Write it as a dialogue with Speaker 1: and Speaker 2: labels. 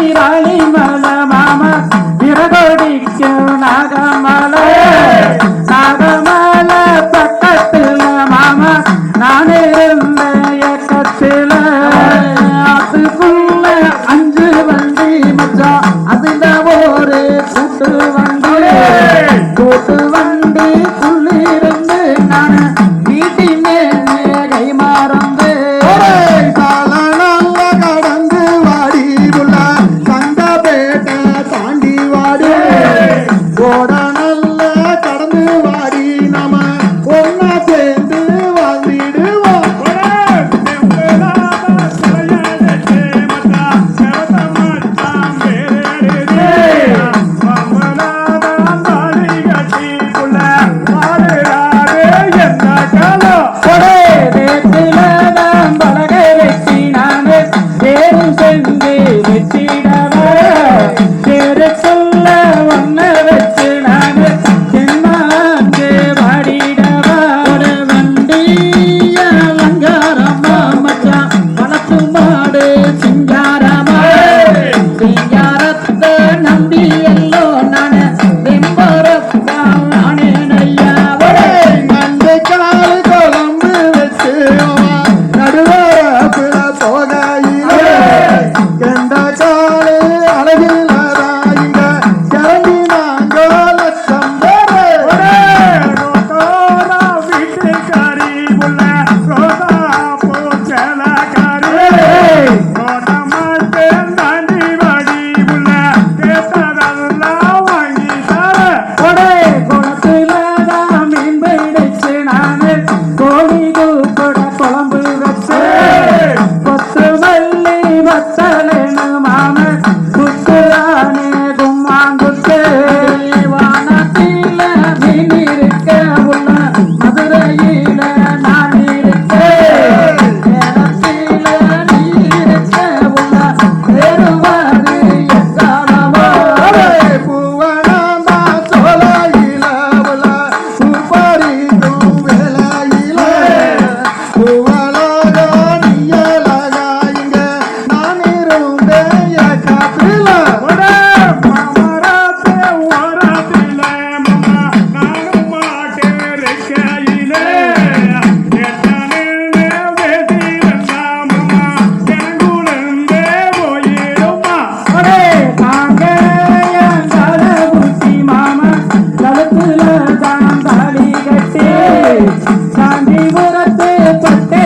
Speaker 1: நீராளி மனமாம விரதோடிக்கும் நாகம்.
Speaker 2: Agora.
Speaker 1: papel.